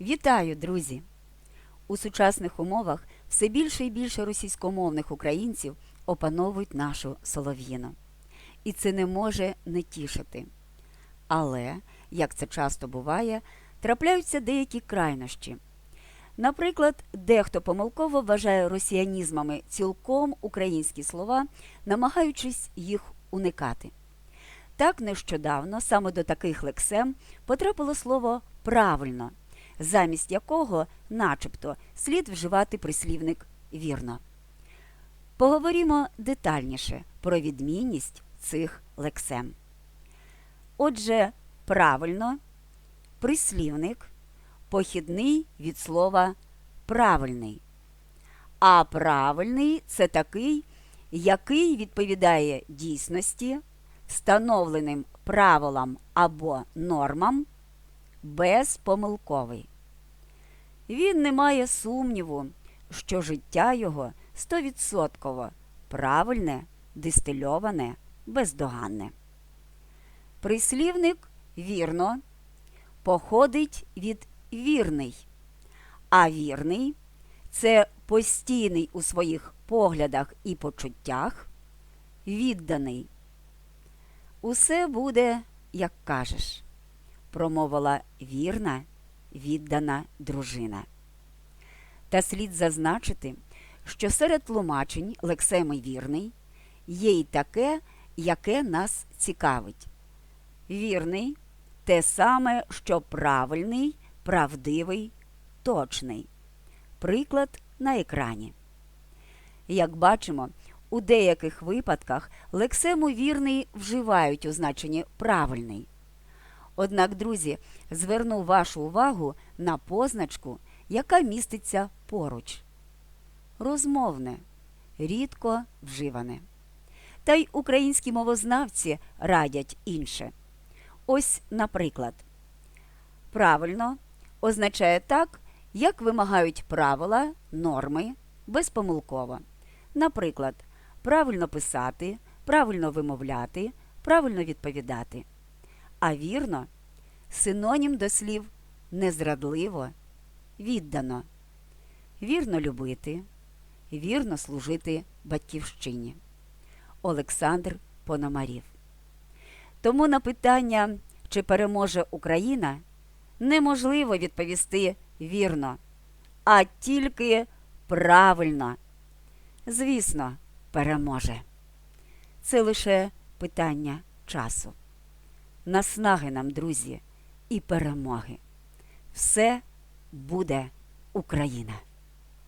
Вітаю, друзі! У сучасних умовах все більше і більше російськомовних українців опановують нашу солов'їну. І це не може не тішити. Але, як це часто буває, трапляються деякі крайнощі. Наприклад, дехто помилково вважає росіянізмами цілком українські слова, намагаючись їх уникати. Так нещодавно саме до таких лексем потрапило слово правильно, замість якого, начебто, слід вживати прислівник вірно. Поговоримо детальніше про відмінність цих лексем. Отже, правильно, прислівник, похідний від слова правильний. А правильний це такий, який відповідає дійсності, встановленим правилам або нормам, безпомилковий. Він не має сумніву, що життя його стовідсотково правильне, дистильоване, бездоганне. Прислівник вірно походить від вірний, а вірний це постійний у своїх поглядах і почуттях, відданий. Усе буде, як кажеш, промовила вірна, віддана дружина. Та слід зазначити, що серед тлумачень лексеми вірний є й таке, яке нас цікавить. Вірний те саме, що правильний, правдивий, точний. Приклад на екрані. Як бачимо, у деяких випадках лексему вірний вживають у значенні правильний. Однак, друзі, зверну вашу увагу на позначку, яка міститься поруч. Розмовне, рідко вживане. Та й українські мовознавці радять інше. Ось, наприклад, правильно означає так, як вимагають правила, норми безпомилково. Наприклад, правильно писати, правильно вимовляти, правильно відповідати. А вірно синонім до слів незрадливо, віддано, вірно любити, вірно служити батьківщині. Олександр Пономарів. Тому на питання, чи переможе Україна, неможливо відповісти вірно, а тільки правильно. Звісно, переможе. Це лише питання часу. Наснаги нам, друзі, і перемоги. Все буде Україна!